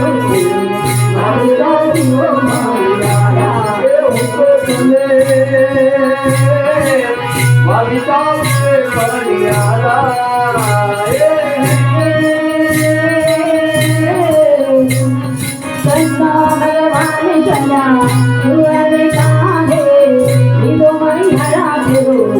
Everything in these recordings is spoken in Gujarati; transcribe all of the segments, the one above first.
Oh,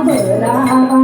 Bye.